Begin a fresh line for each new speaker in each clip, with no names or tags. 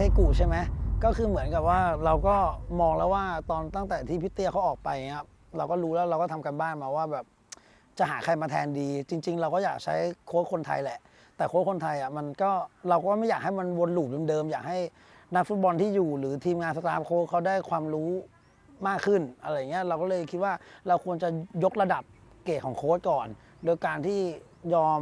ทกุใช่ไหมก็คือเหมือนกับว่าเราก็มองแล้วว่าตอนตั้งแต่ที่พี่เตี้ยเขาออกไปครับเราก็รู้แล้วเราก็ทำกันบ้านมาว่าแบบจะหาใครมาแทนดี จริง ๆ เราก็อยากใช้โค้ชคนไทยแหละ แต่โค้ชคนไทยอะมันก็เราก็ไม่อยากให้มันวนลูปเดิมๆอยากให้นักฟุตบอลที่อยู่หรือทีมงานสตาฟโค้ชเขาได้ความรู้มากขึ้นอะไรเงี้ยเราก็เลยคิดว่าเราควรจะยกระดับเกรดของโค้ชก่อน โดยการที่ยอม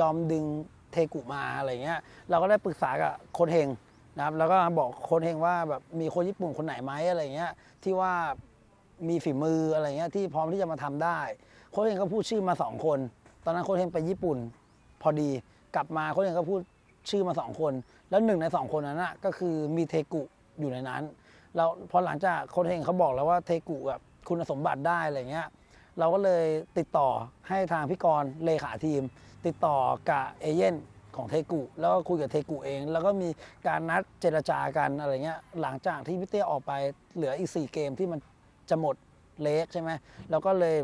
ยอมดึงเทกุมาอะไรเงี้ยเราก็ได้ปรึกษากับโค้ชเฮง นะครับแล้วก็บอกโค้ชเฮงว่าแบบมีคนญี่ปุ่นคนไหนไหมอะไรเงี้ยที่ว่ามีฝีมืออะไรเงี้ยที่พร้อมที่จะมาทำได้ โค้ชเฮงก็พูดชื่อมาสองคน ตอนนั้นโค้ชเฮงไปญี่ปุ่น พอดีกลับมาโค้ชเฮงก็พูดชื่อมาสองคน แล้วหนึ่งในสองคนนั้นนะก็คือมีเทกุอยู่ในนั้นแล้วพอหลังจากโค้ชเฮงเขาบอกแล้วว่าเทกุแบบคุณสมบัติได้อะไรเงี้ยเราก็เลยติดต่อให้ทางพี่กรณ์เลขาทีม ติดต่อกับเอเย่น ของเทกุแล้วก็คุยกับเทกุเอง แล้วก็มีการนัดเจรจากันอะไรเงี้ยหลังจากที่พี่เต้ออกไปเหลืออีก 4 เกมที่มันจะหมดเลกใช่ไหมเราก็เลย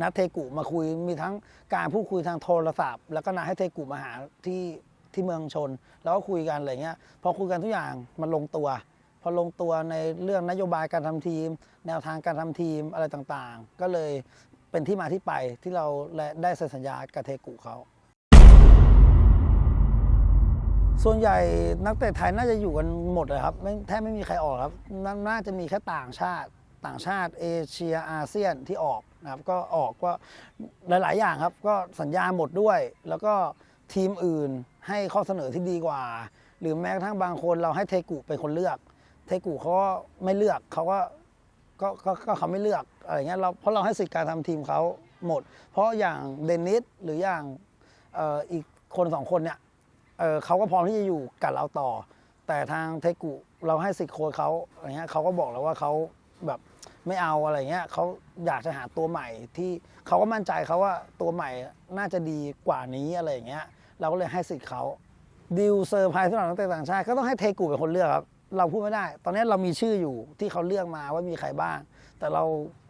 นัดเทกุมาคุยมีทั้งการพูดคุยทางโทรศัพท์ แล้วก็นัดให้เทกุมาหาที่ที่เมืองชน แล้วก็คุยกันอะไรเงี้ยพอคุยกันทุกอย่างมันลงตัว พอลงตัวในเรื่องนโยบายการทำทีม แนวทางการทำทีมอะไรต่างๆ ก็เลยเป็นที่มาที่ไปที่เราได้เซ็นสัญญากับเทกุเขา ส่วนใหญ่นักเตะไทยน่าจะอยู่กันหมดเลยครับไม่แทบไม่มีใครออกครับนน่าจะมีแค่ต่างชาติต่างชาติเอเชียอาเซียนที่ออกนะครับก็ออกก็หลาย ๆ อย่างครับ ก็สัญญาหมดด้วย แล้วก็ทีมอื่นให้ข้อเสนอที่ดีกว่า หรือแม้กระทั่งบางคนเราให้เทกุเป็นคนเลือก เทกุเขาก็ไม่เลือกเขาก็ก็ก็ก็เขาไม่เลือกอะไรเงี้ยเราเพราะเราให้สิทธิการทำทีมเขาหมด เพราะอย่างเดนิสหรืออย่างอออีกคนสองคนเนี่ย เเขาก็พร้อมที่จะอยู่กับเราต่อ แต่ทางเทกุเราให้สิทธิ์โค้ชเขาอะไรเงี้ยเขาก็บอกแล้วว่าเขาแบบไม่เอาอะไรเงี้ยเขาอยากจะหาตัวใหม่ที่เขาก็มั่นใจเขาว่าตัวใหม่น่าจะดีกว่านี้อะไรเงี้ยเราก็เลยให้สิทธิ์เขาดิวเซอร์ไพรส์สำหรับนักเตะต่างชาติก็ต้องให้เทกุเป็นคนเลือกครับเราพูดไม่ได้ ตอนนี้เรามีชื่ออยู่ที่เขาเลือกมาว่ามีใครบ้าง แต่เรา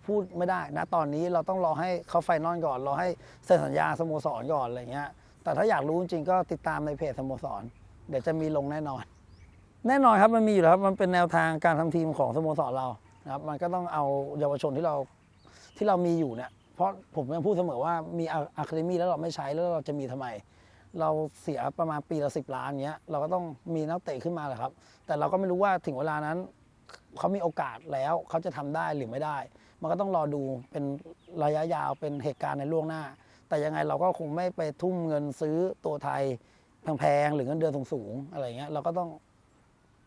พูดไม่ได้นะตอนนี้เราต้องรอให้เขาไฟนอลก่อนรอให้เซ็นสัญญาสโมสรก่อนอะไรเงี้ย แต่ถ้าอยากรู้จริงๆก็ติดตามในเพจสโมสร เดี๋ยวจะมีลงแน่นอน แน่นอนครับมันมีอยู่แล้วครับมันเป็นแนวทางการทำทีมของสโมสรเรานะครับมันก็ต้องเอาเยาวชนที่เราที่เรามีอยู่เนี่ยเพราะผมยังพูดเสมอว่ามีอะคาเดมี่แล้วเราไม่ใช้แล้วเราจะมีทำไม เราเสียประมาณปีละสิบล้านเงี้ยเราก็ต้องมีนักเตะขึ้นมาแหละครับ แต่เราก็ไม่รู้ว่าถึงเวลานั้นเขามีโอกาสแล้วเขาจะทำได้หรือไม่ได้ มันก็ต้องรอดูเป็นระยะยาวเป็นเหตุการณ์ในล่วงหน้า แต่ยังไงเราก็คงไม่ไปทุ่มเงินซื้อตัวไทยแพงๆหรือเงินเดือนสูงๆอะไรเงี้ยเราก็ต้อง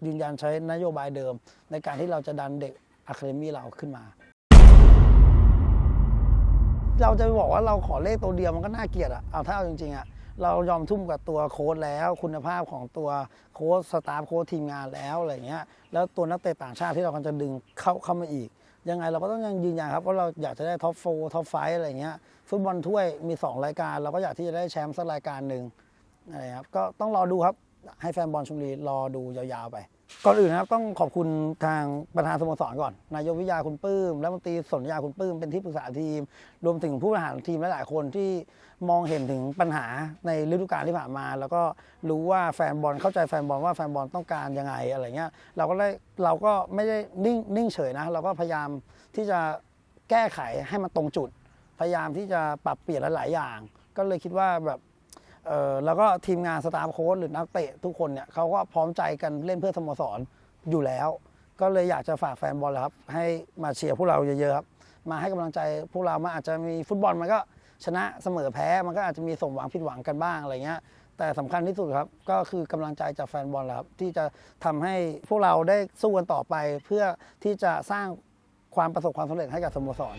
ยืนยันใช้นโยบายเดิม ในการที่เราจะดันเด็กอะคาเดมี่เราขึ้นมา เราจะบอกว่าเราขอเลขตัวเดียวมันก็น่าเกลียดอะเอาถ้าเอาจริงๆอะเรายอมทุ่มกับตัวโค้ดแล้ว คุณภาพของตัวโค้ดสตาฟโค้ดทีมงานแล้วอะไรเงี้ยแล้วตัวนักเตะต่างชาติที่เรากำลังจะดึงเข้าเข้ามาอีก ยังไงเราก็ต้องยังยืนยันครับว่าเราอยากจะได้ท็อปโฟท็อปไฟอะไรเงี้ยฟุตบอลถ้วยมี 2 รายการ เราก็อยากที่จะได้แชมป์สักรายการหนึ่งอะไรครับก็ต้องรอดูครับให้แฟนบอลชมรีรอดูยาวๆไป ก่อนอื่นนะครับต้องขอบคุณทางประธานสโมสรก่อน นายกวิทยาคุณปื้มและมนตรีสนยาคุณปื้มเป็นที่ปรึกษาทีม รวมถึงผู้บริหารทีมหลายๆคนที่มองเห็นถึงปัญหาในฤดูกาลที่ผ่านมา แล้วก็รู้ว่าแฟนบอลเข้าใจแฟนบอลว่าแฟนบอลต้องการยังไงอะไรเงี้ยเราก็ได้เราก็ไม่ได้นิ่งนิ่งเฉยนะ เราก็พยายามที่จะแก้ไขให้มันตรงจุด พยายามที่จะปรับเปลี่ยนหลาย ๆ อย่าง ก็เลยคิดว่าแบบ แล้วก็ทีมงานสตาฟโค้ชหรือนักเตะทุกคนเนี่ยเขาก็พร้อมใจกันเล่นเพื่อสโมสรอยู่แล้ว ก็เลยอยากจะฝากแฟนบอลครับ ให้มาเชียร์พวกเราเยอะๆครับ มาให้กำลังใจพวกเรามันอาจจะมีฟุตบอลมันก็ชนะเสมอแพ้มันก็อาจจะมีสมหวังผิดหวังกันบ้างอะไรเงี้ยแต่สำคัญที่สุดครับก็คือกำลังใจจากแฟนบอลครับที่จะทำให้พวกเราได้สู้กันต่อไป เพื่อที่จะสร้างความประสบความสำเร็จให้กับสโมสร